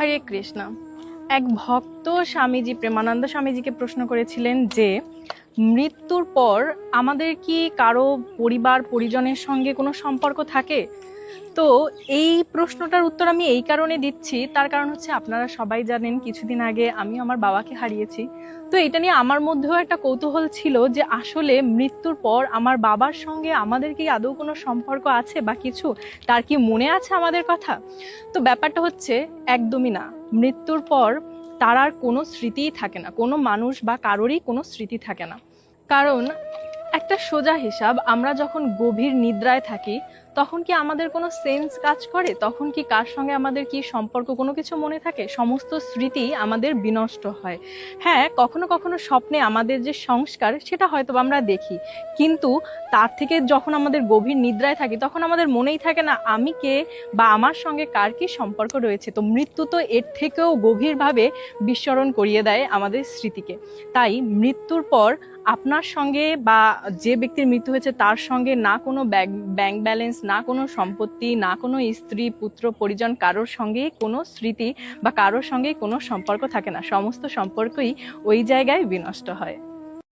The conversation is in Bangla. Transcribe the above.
হরে কৃষ্ণ এক ভক্ত স্বামীজি, প্রেমানন্দ স্বামীজিকে প্রশ্ন করেছিলেন যে, মৃত্যুর পর আমাদের কি কারও পরিবার, পরিজনের সঙ্গে কোনো সম্পর্ক থাকে? তো এই প্রশ্নটার উত্তর আমি এই কারণে দিচ্ছি। তার কারণ হচ্ছে আপনারা সবাই জানেন, কিছুদিন আগে আমি আমার বাবাকে হারিয়েছি। তো এটা নিয়ে আমার মধ্যেও একটা কৌতূহল ছিল যে, আসলে মৃত্যুর পর আমার বাবার সঙ্গে আমাদের কি আদৌ কোনো সম্পর্ক আছে বা কিছু? তার কি মনে আছে আমাদের কথা? তো ব্যাপারটা হচ্ছে, একদমই না। মৃত্যুর পর তার আর কোনো স্মৃতিই থাকে না, কোনো মানুষ বা কারোরই কোনো স্মৃতি থাকে না। কারণ একটা সোজা হিসাব, আমরা যখন গভীর নিদ্রায় থাকি তখন কি আমাদের কোনো সেন্স কাজ করে? তখন কি কার সঙ্গে আমাদের কি সম্পর্ক কোনো কিছু মনে থাকে? সমস্ত স্মৃতি আমাদের বিনষ্ট হয়। হ্যাঁ কখনো কখনো স্বপ্নে আমাদের যে সংস্কার, সেটা হয়তো আমরা দেখি। কিন্তু তার থেকে যখন আমাদের গভীর নিদ্রায় থাকি, তখন আমাদের মনেই থাকে না, আমি কে বা আমার সঙ্গে কার কি সম্পর্ক রয়েছে? তো মৃত্যু তো এর থেকেও গভীরভাবে বিস্মরণ করিয়ে দেয় আমাদের স্মৃতিকে। তাই মৃত্যুর পর আপনার সঙ্গে বা যে ব্যক্তির মৃত্যু হয়েছে, তার সঙ্গে না কোনো ব্যাংক ব্যালেন্স না কোনো সম্পত্তি, না কোনো স্ত্রী, পুত্র, পরিজন কারোর সঙ্গে কোনো স্মৃতি বা কারোর সঙ্গে কোনো সম্পর্ক থাকে না। সমস্ত সম্পর্কই ওই জায়গায় বিনষ্ট হয়।